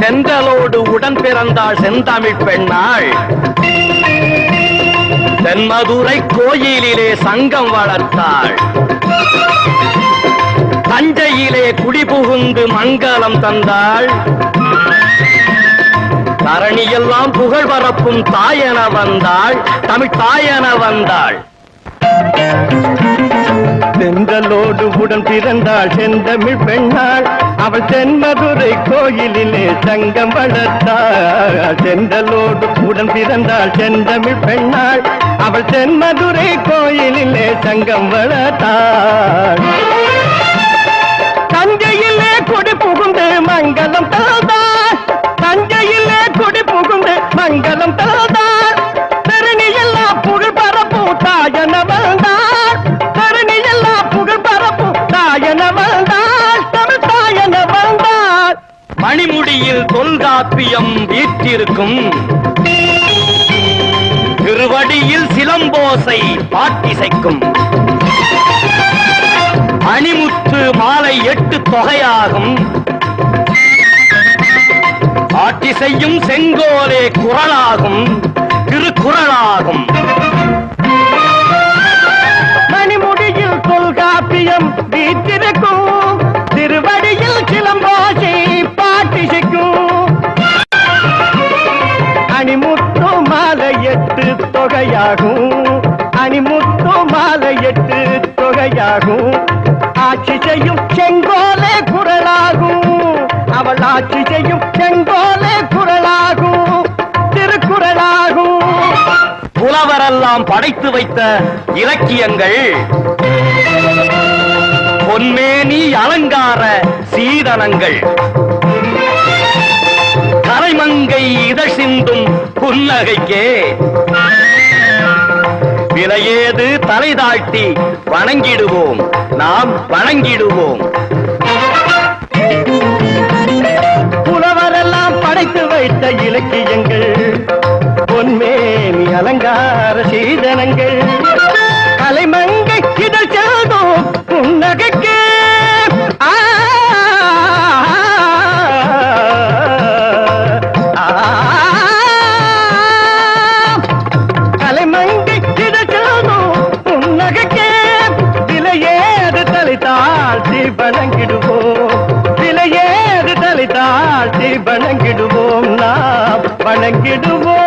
செந்தலோடு உடன் பிறந்தாள் செந்தமிழ் பெண்ணாள். தென்மதுரை கோயிலிலே சங்கம் வளர்த்தாள். தஞ்சையிலே குடிபுகுந்து மங்களம் தந்தாள். தரணியெல்லாம் புகழ் பரப்பும் தாயென வந்தாள். தமிழ் தாயன வந்தாள். செந்தலோடு உடன் பிறந்தாள் செந்தமிழ் பெண்ணாள். அவள் தென்மதுரை கோயிலிலே சங்கம் வளர்த்தாள். செந்தலோடு உடன் பிறந்தாள் செந்தமிழ் பெண்ணாள். அவள் தென்மதுரை கோயிலிலே சங்கம் வளர்த்தாள். மணிமுடியில் தொல்காப்பியம் வீற்றிருக்கும். திருவடியில் சிலம்போசை பாட்டிசைக்கும். அணிமுத்து மாலை எட்டு தொகையாகும். ஆட்சி செய்யும் செங்கோலே குரலாகும். திருக்குறளாகும். தொகையாகும். அணிமுத்து மாலை எட்டு தொகையாகும். ஆட்சி செய்யும் செங்கோலே குரலாகும். அவள் ஆட்சி செய்யும் செங்கோலே குரலாகும். திருக்குறளாகும். புலவரெல்லாம் படைத்து வைத்த இலக்கியங்கள். பொன்மேனி அலங்கார சீதனங்கள். கரைமங்கை இதழ் சிந்தும் புன்னகைக்கே. நிலையேது தலை தாழ்த்தி வணங்கிடுவோம். நாம் வணங்கிடுவோம். புலவரெல்லாம் படைத்து வைத்த இலக்கியங்கள் பொன்மேனி அலங்கார சீதனங்கள் கலைமங்கை வணங்கிடுவோம் நாம். வணங்கிடுவோம்.